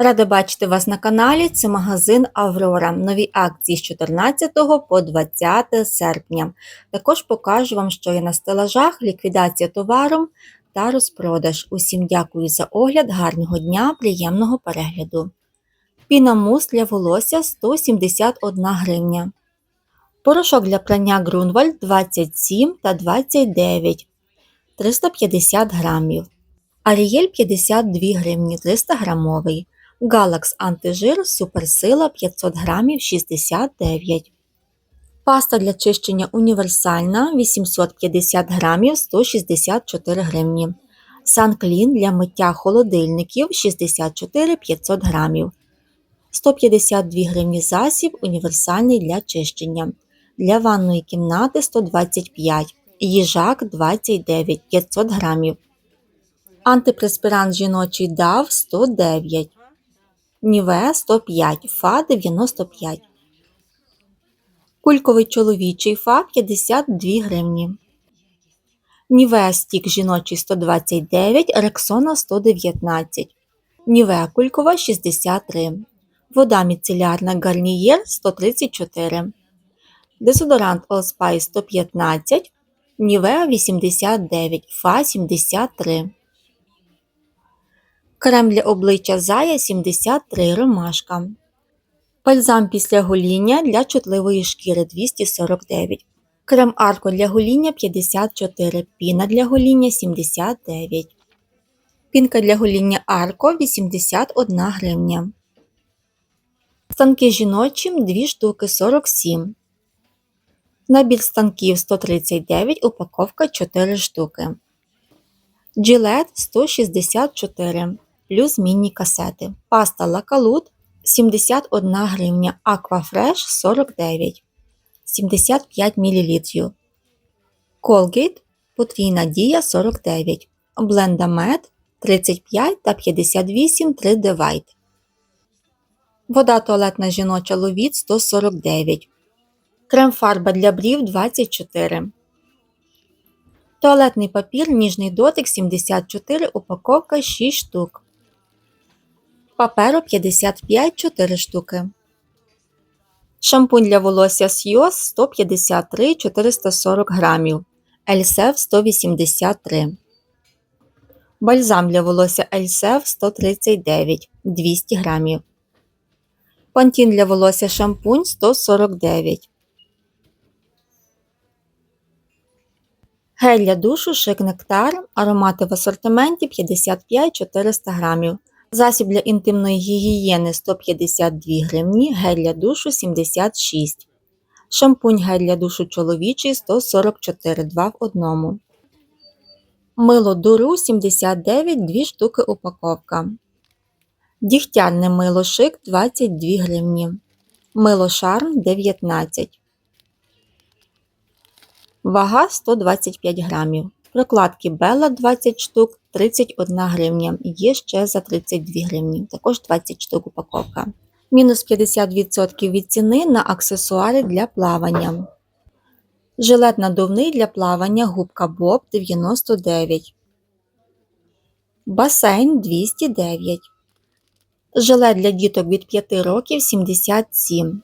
Рада бачити вас на каналі. Це магазин Аврора. Нові акції з 14 по 20 серпня. Також покажу вам, що є на стелажах, ліквідація товару та розпродаж. Усім дякую за огляд, гарного дня, приємного перегляду. Пінамус для волосся 171 гривня. Порошок для прання Грунвальд 27 та 29 350 грамів. Арієль 52 гривні 300 грамовий. Галакс антижир суперсила 500 грамів 69. Паста для чищення універсальна 850 грамів 164 гривні. Санклін для миття холодильників 64 500 грамів. 152 гривні засіб універсальний для чищення. Для ванної кімнати 125, їжак 29 500 грамів. Антипреспірант жіночий DAV 109, Ніве 105, Фа 95. Кульковий чоловічий Фа 52 гривні. Нівеа стік жіночий 129, Рексона 119. Нівеа кулькова 63. Вода міцелярна Гарнієр 134. Дезодорант Allspice 115. Нівеа 89, Фа 73. Крем для обличчя Зая 73 ромашка. Бальзам після гоління для чутливої шкіри 249. Крем арко для гоління 54. Піна для гоління 79. Пінка для гоління арко 81 гривня. Станки жіночі 2 штуки 47. Набір станків 139, упаковка 4 штуки. Джилет 164 плюс міні касети. Паста Лакалут 71 гривня. Аквафреш 49 75 мл. Colgate потрійна дія 49. Блендамет 35 та 58 3D Вода туалетна жіноча ловіт 149. Крем-фарба для брів 24. Туалетний папір ніжний дотик 74, упаковка 6 штук. Паперу 55 4 штуки. Шампунь для волосся Сйоз 153 440 грамів. Ельсев 183. Бальзам для волосся Ельсев 139 200 грамів. Пантін для волосся шампунь 149. Гель для душу Шик Нектар. Аромати в асортименті 55-400 грамів. Засіб для інтимної гігієни 152 гривні, гель для душу 76 Шампунь гель для душу чоловічий 144 2 в 1. Мило дуру 79 2 штуки упаковка. Дігтярне мило шик 22 гривні. Мило шарм 19. Вага 125 грамів. Прокладки Bella 20 штук 31 гривня. Є ще за 32 гривні, також 20 штук упаковка. Мінус 50% від ціни на аксесуари для плавання. Жилет надувний для плавання губка Боб 99. Басейн 209. Жилет для діток від 5 років 77.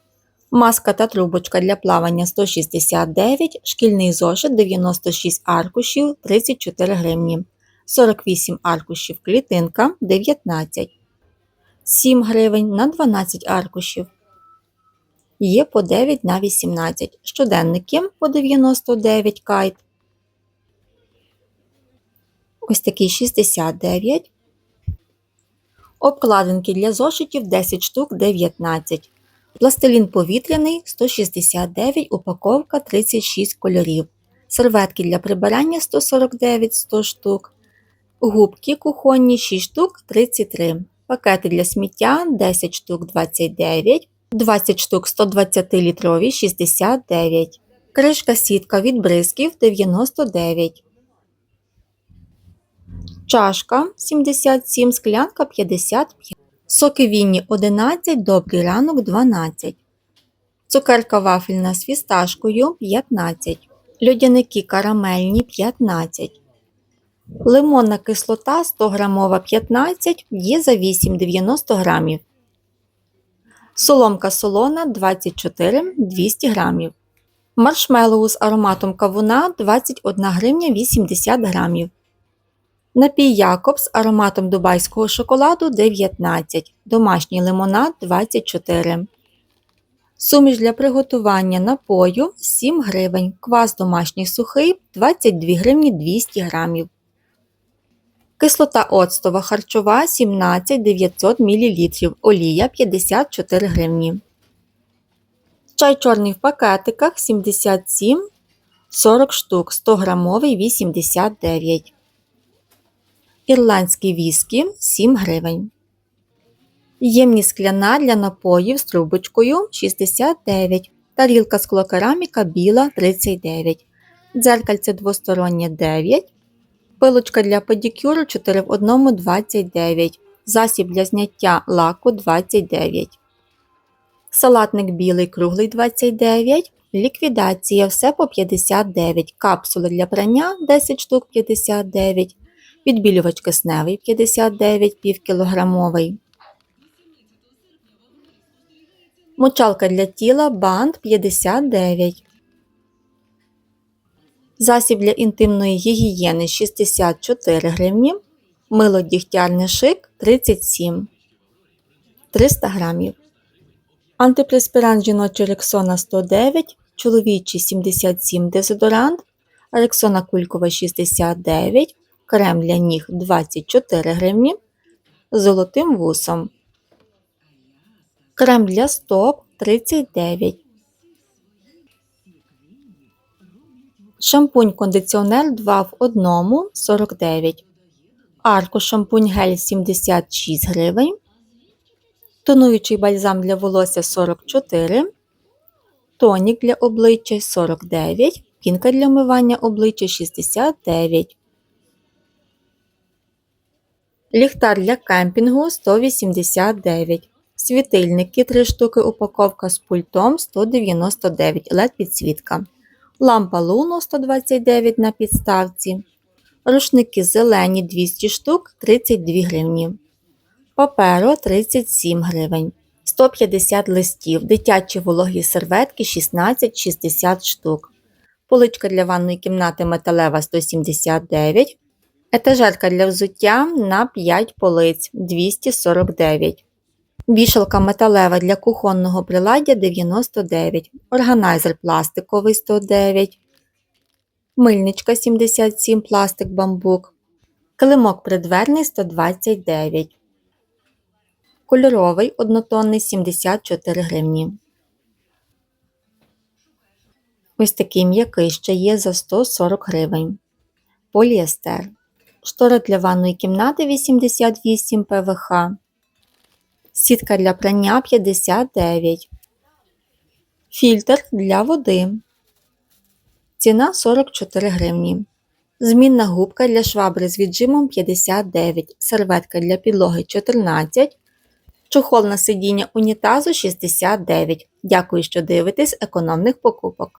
Маска та трубочка для плавання 169, шкільний зошит 96 аркушів 34 гривні, 48 аркушів клітинка 19, 7 гривень на 12 аркушів. Є по 9 на 18. Щоденники по 99 кайт. Ось такий 69. Обкладинки для зошитів 10 штук 19. Пластилін повітряний 169, упаковка 36 кольорів. Серветки для прибирання 149 100 штук. Губки кухонні 6 штук 33. Пакети для сміття 10 штук 29, 20 штук 120 літрові 69. Кришка сітка від бризків 99. Чашка 77, склянка 55. Соки Вінні 11, добрий ранок 12. Цукерка вафельна з фісташкою 15. Льодяники карамельні 15. Лимонна кислота 100 грамова 15 є за 8,90 грамів. Соломка солона 24 200 грамів. Маршмеллоу з ароматом кавуна 21 гривня 80 грамів. Напій Якоб з ароматом дубайського шоколаду 19, домашній лимонад 24. Суміш для приготування напою 7 гривень, квас домашній сухий 22 гривні 200 грамів. Кислота оцтова харчова 17 900 мл, олія 54 гривні. Чай чорний в пакетиках 77 40 штук, 100 грамовий 89. Ірландський віскі 7 гривень. Ємність скляна для напоїв з трубочкою 69. Тарілка склокераміка біла 39. Дзеркальце двостороннє 9. Пилочка для педикюру 4 в 1 29. Засіб для зняття лаку 29. Салатник білий круглий 29. Ліквідація все по 59. Капсули для прання 10 штук 59. Відбілювач кисневий 59 півкілограмовий. Мочалка для тіла бант 59. Засіб для інтимної гігієни 64 гривні. Мило дігтярний шик 37 300 грамів. Антипреспірант жіночий Рексона 109, чоловічий 77 дезодорант, Рексона кулькова 69, крем для ніг 24 гривні золотим вусом. Крем для стоп 39. Шампунь кондиціонер 2 в 1 49. Арко шампунь гель 76 гривень. Тонуючий бальзам для волосся 44. Тонік для обличчя 49. Пінка для вмивання обличчя 69. Ліхтар для кемпінгу 189. Світильники 3 штуки упаковка з пультом 199 LED підсвітка. Лампа Луно 129 на підставці. Рушники зелені 200 штук 32 гривні. Паперо 37 гривень. 150 листів. Дитячі вологі серветки 16-60 штук. Поличка для ванної кімнати металева 179. Етажерка для взуття на 5 полиць 249. Вішалка металева для кухонного приладдя 99, органайзер пластиковий 109, мильничка 77 пластик бамбук, килимок придверний 129, кольоровий однотонний 74 гривні. Ось такий м'який ще є за 140 гривень. Поліестер. Штора для ванної кімнати 88 ПВХ. Сітка для прання 59. Фільтр для води. Ціна 44 гривні. Змінна губка для швабри з віджимом 59. Серветка для підлоги 14. Чохол на сидіння унітазу 69. Дякую, що дивитесь економних покупок.